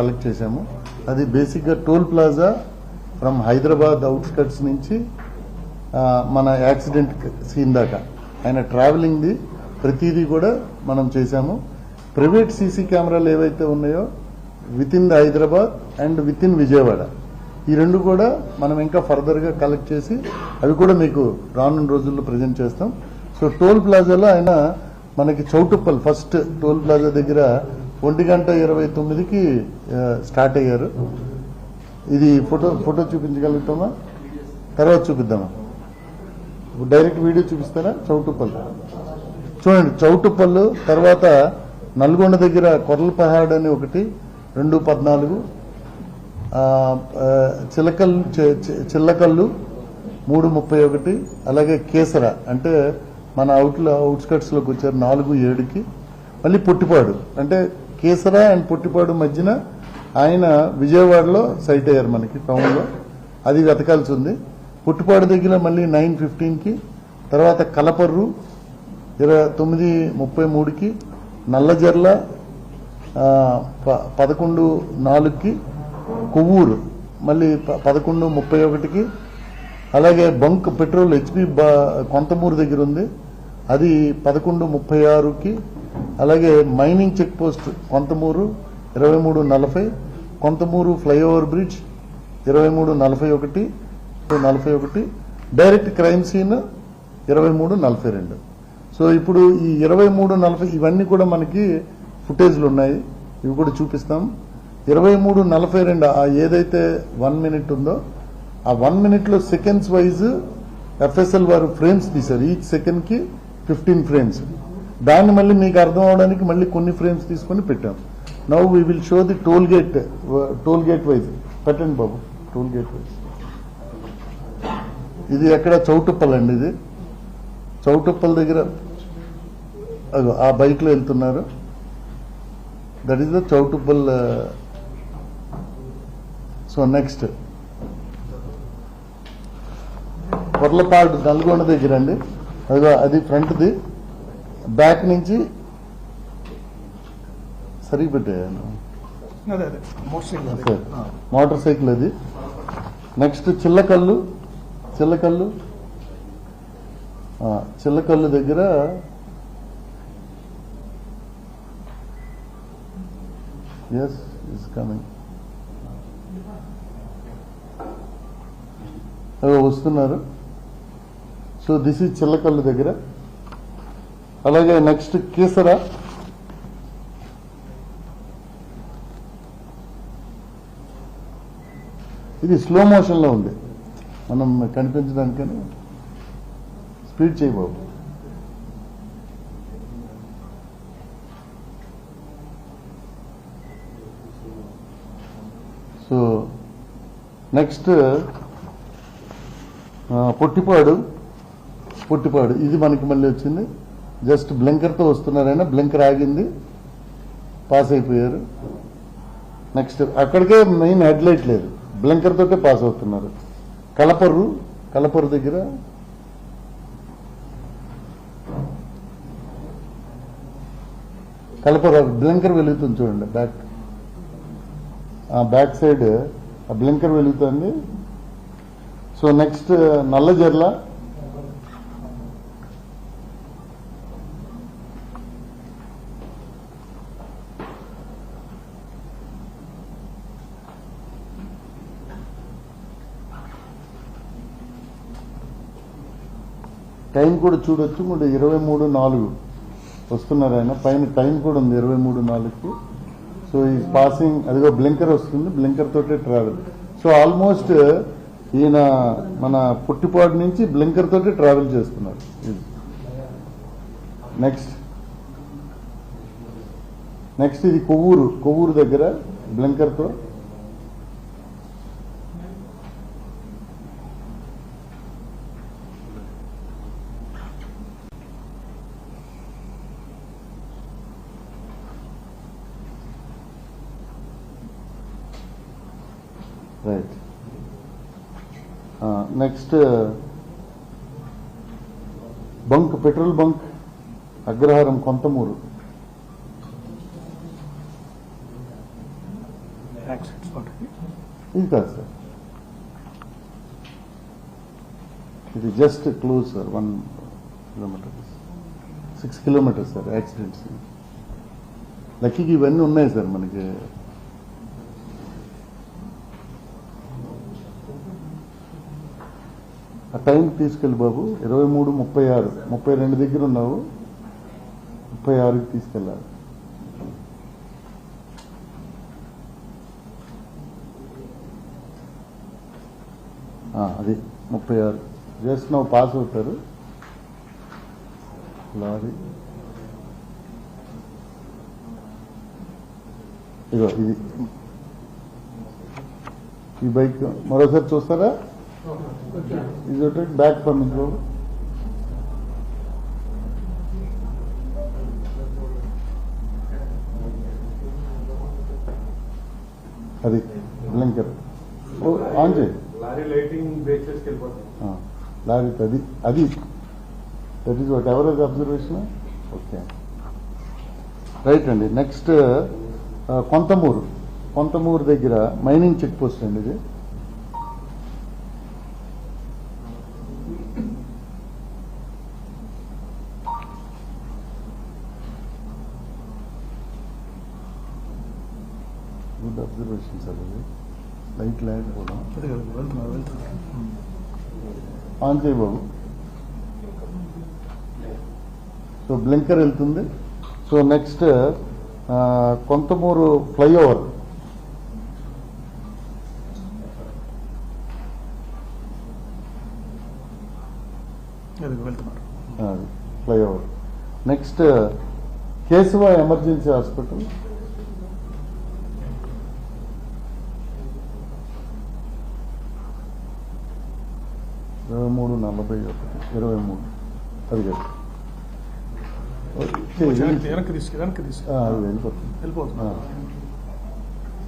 Collect చేశాము. అది బేసిక్గా toll plaza from Hyderabad outskirts నుంచి మన యాక్సిడెంట్ సీన్ దాకా. ఆయన ట్రావెలింగ్ది ప్రతిదీ కూడా మనం చేశాము. ప్రైవేట్ సీసీ కెమెరాలు ఏవైతే ఉన్నాయో within the Hyderabad and within Vijayawada. ఈ రెండు కూడా మనం ఇంకా ఫర్దర్గా కలెక్ట్ చేసి అవి కూడా మీకు రానున్న రోజుల్లో ప్రజెంట్ చేస్తాం. సో టోల్ ప్లాజాలో ఆయన మనకి చౌటుప్పల్ ఫస్ట్ టోల్ ప్లాజా దగ్గర ఒంటి గంట ఇరవై తొమ్మిదికి స్టార్ట్ అయ్యారు. ఇది ఫోటో ఫోటో చూపించగలుగుతామా? తర్వాత చూపిద్దామా? ఇప్పుడు డైరెక్ట్ వీడియో చూపిస్తారా? చౌటుప్పల్ చూడండి చౌటుపల్లు తర్వాత నల్గొండ దగ్గర కొర్లపహాడ్ అని ఒకటి రెండు పద్నాలుగు చిలకల్లు చిల్లకల్లు మూడు ముప్పై ఒకటి అలాగే కేసర అంటే మన అవుట్లో అవుట్స్కట్స్లోకి వచ్చారు నాలుగు ఏడుకి. మళ్ళీ పొట్టిపాడు అంటే కేసర అండ్ పుట్టిపాడు మధ్యన ఆయన విజయవాడలో సైట్ అయ్యారు మనకి టౌన్లో. అది వెతకాల్సి ఉంది పుట్టిపాడు దగ్గర మళ్ళీ నైన్ ఫిఫ్టీన్కి తర్వాత కలపర్రు ఇరవై తొమ్మిది ముప్పై మూడుకి నల్లజర్ల ప- పదకొండు నాలుగుకి కొవ్వూరు మళ్ళీ పదకొండు ముప్పై ఒకటికి అలాగే బంక్ పెట్రోల్ హెచ్పి కొంతమూరు దగ్గర ఉంది. అది పదకొండు ముప్పై ఆరుకి అలాగే మైనింగ్ చెక్ పోస్ట్ కొంతమూరు ఇరవై మూడు నలభై కొంతమూరు ఫ్లైఓవర్ బ్రిడ్జ్ ఇరవై మూడు నలభై ఒకటి నలభై ఒకటి డైరెక్ట్ క్రైమ్ సీన్ ఇరవై మూడు నలభై రెండు సో ఇప్పుడు ఈ ఇరవై మూడు నలభై ఇవన్నీ కూడా మనకి ఫుటేజ్లు ఉన్నాయి. ఇవి కూడా చూపిస్తాం. ఇరవై మూడు నలభై రెండు ఆ ఏదైతే వన్ మినిట్ ఉందో ఆ వన్ మినిట్లో సెకండ్స్ వైజ్ ఎఫ్ఎస్ఎల్ వారు ఫ్రేమ్స్ తీశారు. ఈచ్ సెకండ్కి ఫిఫ్టీన్ ఫ్రేమ్స్ దాన్ని మళ్ళీ మీకు అర్థం అవడానికి మళ్ళీ కొన్ని ఫ్రేమ్స్ తీసుకొని పెట్టాం. Now we will show the toll gate toll gate wise పెట్టండి బాబు టోల్ గేట్ వైజ్ ఇది ఎక్కడ? చౌటుప్పల్ అండి ఇది. చౌటుప్పల్ దగ్గర అగో ఆ బైక్లో వెళ్తున్నారు. That is the Choutuppal uh, so next Porlapadu Nalgonda దగ్గర అండి. అదిగో అది ఫ్రంట్ది బ్యాక్ నుంచి సరిగ్గా పెట్టాను మోటార్ సైకిల్ అదే. నెక్స్ట్ చిల్లకల్లు. చిల్లకల్లు. చిల్లకల్లు దగ్గర ఎస్ ఇస్ కమింగ్ వస్తున్నారు? సో దిస్ ఇస్ చిల్లకల్లు దగ్గర. అలాగే నెక్స్ట్ కీసర. ఇది స్లో మోషన్లో ఉంది. మనం కనిపించడానికని స్పీడ్ చేయబాబు సో నెక్స్ట్ పొట్టిపాడు. పొట్టిపాడు. ఇది మనకి మళ్ళీ వచ్చింది. జస్ట్ బ్లింకర్తో వస్తున్నారైనా బ్లింకర్ ఆగింది పాస్ అయిపోయారు. నెక్స్ట్ అక్కడికే మెయిన్ హెడ్లైట్ లేదు. బ్లింకర్ తోటే పాస్ అవుతున్నారు. కలపర్రు కలపర్రు దగ్గర. కలపర్ బ్లింకర్ వెలుగుతుంది చూడండి బ్యాక్. ఆ బ్యాక్ సైడ్ ఆ బ్లింకర్ వెలుగుతుంది. సో నెక్స్ట్ నల్లజర్ల టైం కూడా చూడొచ్చు కూడా ఇరవై మూడు నాలుగు వస్తున్నారు ఆయన. పైన టైం కూడా ఉంది ఇరవై మూడు నాలుగుకి. సో ఈ పాసింగ్ అదిగో బ్లింకర్ వస్తుంది బ్లింకర్ తోటే ట్రావెల్ సో ఆల్మోస్ట్ ఈయన మన పుట్టిపాడు నుంచి బ్లింకర్ తోటే ట్రావెల్ చేస్తున్నారు. నెక్స్ట్ నెక్స్ట్ ఇది కొవ్వూరు కొవ్వూరు దగ్గర బ్లింకర్తో right next bunk petrol bunk Agraharam Kontamuru ఇది కాదు సార్ ఇది just close sir one kilometre six kilometres sir accidents లక్కీకి ఇవన్నీ ఉన్నాయి సార్ మనకి. ఆ టైంకి తీసుకెళ్ళి బాబు ఇరవై మూడు ముప్పై ఆరు. ముప్పై రెండు దగ్గర ఉన్నావు. ముప్పై ఆరుకి తీసుకెళ్ళాలి. అది ముప్పై ఆరు. జస్ట్ నువ్వు పాస్ అవుతారు. లారీ. ఇగో ఇది. ఈ బైక్ మరోసారి చూస్తారా? ఇది ఒకటి బ్యాక్ పంపించు అది బ్లింకర్ ఆన్ చేయి. లారీ అది అది. That is whatever is observation okay right అండి నెక్స్ట్ కొంతమూరు. కొంతమూరు దగ్గర మైనింగ్ చెక్ పోస్ట్ అండి ఇది. గుడ్ అబ్జర్వేషన్ సార్ లైట్ అదే కదా వెళ్తున్నారు వెళ్తున్నారు ఆన్ చేయి బాబు సో బ్లింకర్ వెళ్తుంది. So next Kontamuru flyover flyover next Kesava emergency hospital. ఇరవై మూడు నలభై ఒకటి ఇరవై మూడు అది వెళ్ళిపోతుంది.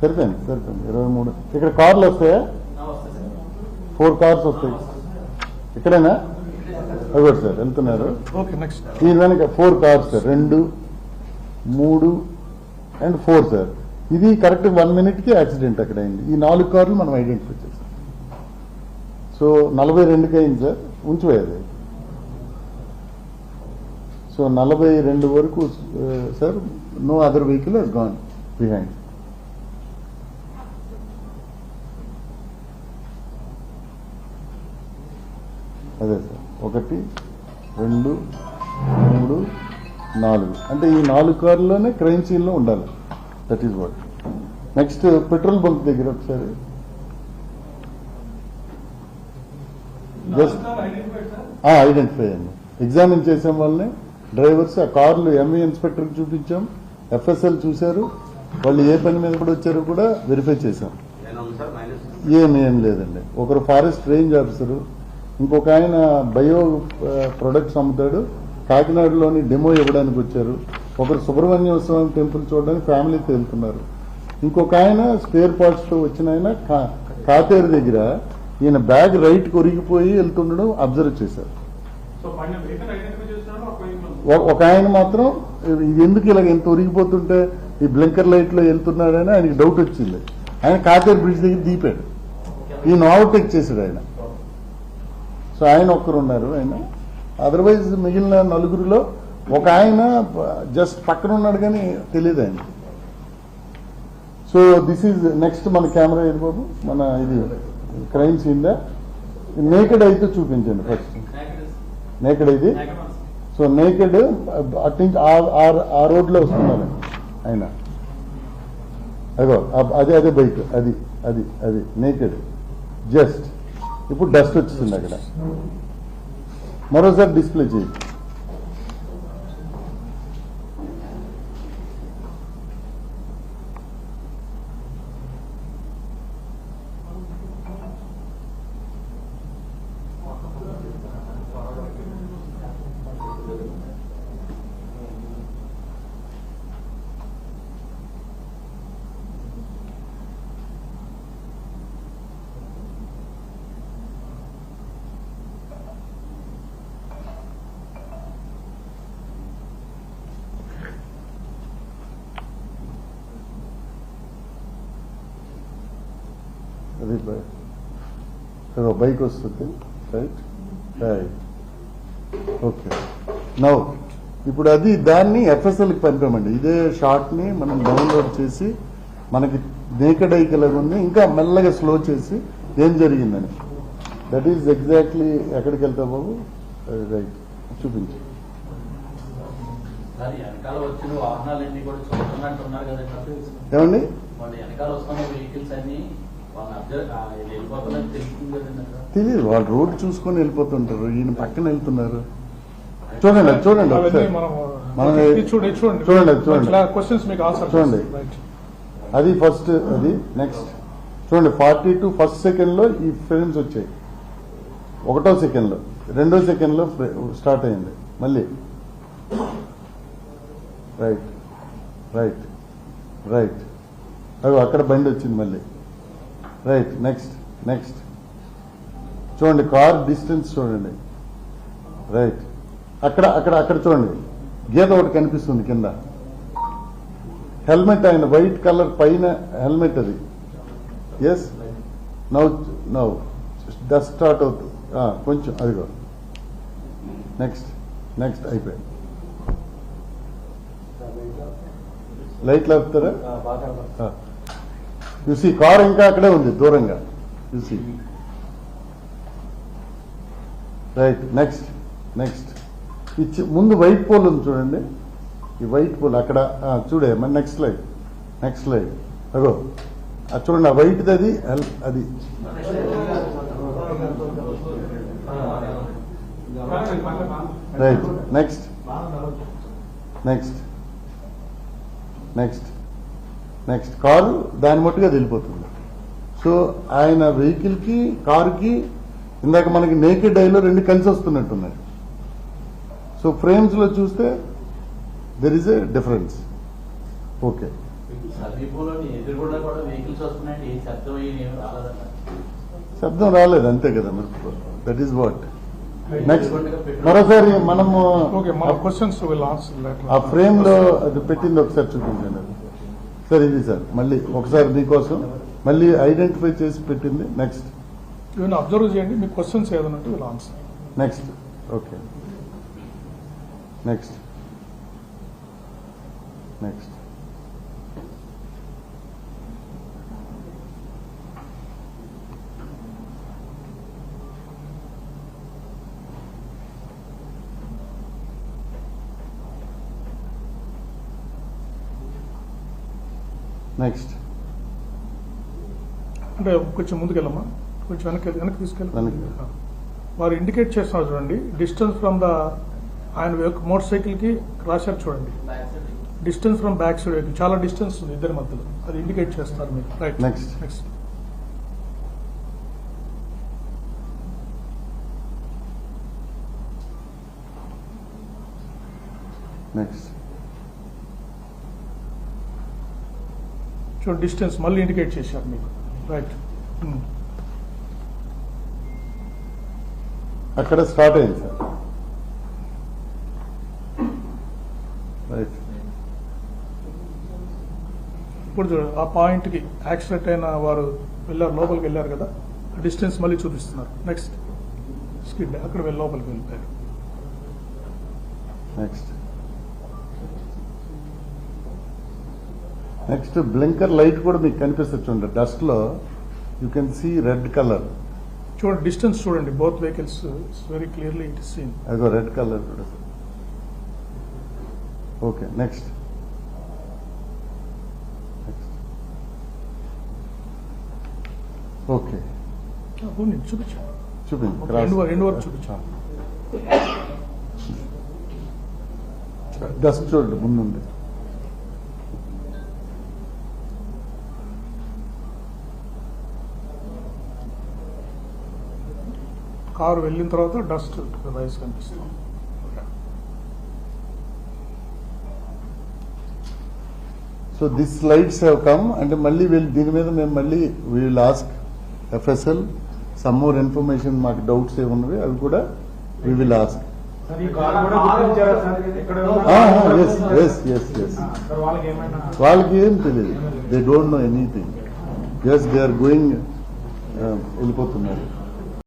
సరిపోయింది సరిపోయింది. ఇరవై మూడు ఇక్కడ కార్లు వస్తాయా? ఫోర్ కార్స్ వస్తాయి. ఇక్కడేనా? అవ్వదు సార్ వెళ్తున్నారు. Okay next. దీని వెనక ఫోర్ కార్స్ సార్. రెండు మూడు అండ్ ఫోర్ సార్. ఇది కరెక్ట్ వన్ మినిట్కి యాక్సిడెంట్ అక్కడ అయింది. ఈ నాలుగు కార్లు మనం ఐడెంటిఫై చేసాం సో నలభై రెండుకి అయింది సార్ ఉంచిపోయేది. సో నలభై రెండు వరకు sir no other vehicle he's gone behind అదే సార్ ఒకటి రెండు మూడు నాలుగు. అంటే ఈ నాలుగు కార్లోనే క్రైమ్ సీన్లో ఉండాలి. That is what next petrol bunk దగ్గర ఒకసారి. జస్ట్ ఐడెంటిఫై అయ్యండి ఎగ్జామిన్ చేసాం వాళ్ళని డ్రైవర్స్ ఆ కార్లు ఎంఈ ఇన్స్పెక్టర్ చూపించాం. ఎఫ్ఎస్ఎల్ చూశారు. వాళ్ళు ఏ పని మీద కూడా వచ్చారో కూడా వెరిఫై చేశాం. ఏం ఏం లేదండి. ఒకరు ఫారెస్ట్ రేంజ్ ఆఫీసరు ఇంకొక ఆయన బయో ప్రొడక్ట్స్ అమ్ముతాడు. కాకినాడలోని డెమో ఇవ్వడానికి వచ్చారు. ఒకరు సుబ్రహ్మణ్య స్వామి టెంపుల్ చూడడానికి ఫ్యామిలీతో వెళ్తున్నారు. ఇంకొక ఆయన స్పేర్ పార్ట్స్తో వచ్చిన ఆయన కా- కాతేరు దగ్గర ఈయన బ్యాగ్ రైట్ కొరిగిపోయి వెళ్తుండడం అబ్జర్వ్ చేశారు. ఒక ఆయన మాత్రం ఇది ఎందుకు ఇలా ఎంత ఉరిగిపోతుంటే ఈ బ్లింకర్ లైట్లో వెళ్తున్నాడని ఆయనకి డౌట్ వచ్చింది. ఆయన కాతేరు బ్రిడ్జ్ దగ్గర దీపాడు ఈయన ఓవర్టేక్ చేశాడు ఆయన. సో ఆయన ఒక్కరు ఉన్నారు ఆయన. అదర్వైజ్ మిగిలిన నలుగురిలో ఒక ఆయన జస్ట్ పక్కన ఉన్నాడు కానీ తెలియదు ఆయన సో దిస్ ఈజ్ నెక్స్ట్ మన కెమెరా ఏది బాబు? మన ఇది. క్రైమ్ సీన్ నేకెడ్ అయితే చూపించండి ఫస్ట్ నేకెడ్ ఇది? సో నేకెడ్ అటు నుంచి ఆ- రోడ్లో ఆ వస్తున్నారు ఆయన. అదో అదే అదే బైక్ అది అది అది నేకెడ్ జస్ట్ ఇప్పుడు డస్ట్ వచ్చింది అక్కడ. మరోసారి డిస్ప్లే చేయి. అది బైక్ వస్తుంది రైట్ రైట్ ఓకే నౌ ఇప్పుడు అది దాన్ని ఎఫ్ఎస్ఎల్కి పంపామండి. ఇదే షార్ట్ని మనం డౌన్లోడ్ చేసి మనకి నేకడ్ ఐకలాగా ఉంది. ఇంకా మెల్లగా స్లో చేసి ఏం జరిగిందని. దట్ ఈజ్ ఎగ్జాక్ట్లీ ఎక్కడికి వెళ్తా బాబు? రైట్ చూపించు. కదా సార్ ఏమండి? తెలియదు వాళ్ళు రోడ్డు చూసుకొని వెళ్ళిపోతుంటారు. ఈయన పక్కన వెళ్తున్నారు. చూడండి అది చూడండి మనం చూడండి ఇది చూడండి చూడండి, అది చూడండి. క్వశ్చన్స్ మీకు ఆన్సర్ చూడండి. అది ఫస్ట్ అది నెక్స్ట్ చూడండి ఫార్టీ టూ ఫస్ట్ సెకండ్లో ఈ ఫ్రేమ్స్ వచ్చాయి. ఒకటో సెకండ్లో రెండో సెకండ్లో స్టార్ట్ అయింది. మళ్ళీ. రైట్ రైట్ రైట్ అవి అక్కడ బండి వచ్చింది మళ్ళీ. రైట్ నెక్స్ట్ నెక్స్ట్ చూడండి కార్ డిస్టెన్స్ చూడండి. రైట్ అక్కడ అక్కడ అక్కడ చూడండి. గీత ఒకటి కనిపిస్తుంది కింద. హెల్మెట్ ఆయన వైట్ కలర్ పైన హెల్మెట్ అది. Yes now now dust start అవుతుంది కొంచెం అదిగో. నెక్స్ట్ నెక్స్ట్ అయిపోయింది. లైట్లు ఆపుతారా చూసి కార్ ఇంకా అక్కడే ఉంది దూరంగా. చూసి రైట్ నెక్స్ట్ నెక్స్ట్ ఇచ్చి ముందు వైట్ పోల్ ఉంది చూడండి. ఈ వైట్ పోల్ అక్కడ చూడే మరి నెక్స్ట్ లైట్ నెక్స్ట్ లైట్ అగో అది చూడండి ఆ వైట్ అది అది. Right next next next next car దాని మట్టుగా అది వెళ్ళిపోతుంది. సో ఆయన వెహికల్కి కారుకి ఇందాక మనకి నేకెడ్ ఐలో రెండు కలిసి వస్తున్నట్టున్నాయి. సో ఫ్రేమ్స్లో చూస్తే there is a difference okay శబ్దం రాలేదు అంతే కదా మరి దట్ ఈస్ వాట్ నెక్స్ట్ మరోసారి మనము ఆ ఫ్రేమ్లో అది పెట్టింది ఒకసారి చూపించండి. అది సార్ ఇది సార్. మళ్ళీ ఒకసారి మీకోసం మళ్ళీ ఐడెంటిఫై చేసి పెట్టింది. నెక్స్ట్ ఇవన్నీ అబ్జర్వ్ చేయండి. మీ క్వశ్చన్స్ ఏదైనా ఉంటే will answer next okay next next next అంటే కొంచెం ముందుకెళ్ళమ్మా. కొంచెం వెనక్కి వెనక్కి తీసుకెళ్ళి. వారు ఇండికేట్ చేస్తున్నారు చూడండి. డిస్టెన్స్ ఫ్రమ్ ద ఆయన మోటార్ సైకిల్కి రాశారు చూడండి. Distance from back side vehicle చాలా డిస్టెన్స్ ఉంది ఇద్దరి మధ్యలో. అది ఇండికేట్ చేస్తారు మీకు రైట్ Next. నెక్స్ట్ నెక్స్ట్ చూడండి డిస్టెన్స్ మళ్ళీ ఇండికేట్ చేశారు మీకు. రైట్ అక్కడ స్టార్ట్ అయింది సార్. రైట్ ఇప్పుడు చూడండి ఆ పాయింట్కి యాక్సిడెంట్ అయిన వారు వెళ్ళారు లోపలికి వెళ్ళారు కదా డిస్టెన్స్ మళ్ళీ చూపిస్తున్నారు. నెక్స్ట్ స్కిడ్ అక్కడ వెళ్ళి లోపలికి వెళ్ళిపోయారు. నెక్స్ట్ నెక్స్ట్ బ్లింకర్ లైట్ కూడా మీకు కనిపిస్తుంది చూడండి. డస్ట్లో you can see red colour చూడండి డిస్టెన్స్ చూడండి. Both vehicles very clearly it is seen అదో రెడ్ కలర్ కూడా ఓకే నెక్స్ట్ ఓకే చూపించు రెండు వరకు చూపించాను డస్ట్ చూడండి ముందుంది. కారు వెళ్ళిన తర్వాత డస్ట్ రైస్ కనిపిస్తుంది. So this lights have come అంటే మళ్ళీ వీళ్ళు దీని మీద మేము మళ్ళీ we'll ask FSL some more information మాకు డౌట్స్ ఏమున్నవి అవి కూడా వీ విల్ ఆస్క్ సార్ ఈ కార్ కూడా గుర్తించారా సార్ ఇక్కడ yes yes yes yes sir వాళ్ళకి ఏమైనా వాళ్ళకి ఏం తెలియదు. They don't know anything yes they are going వెళ్ళిపోతున్నారు.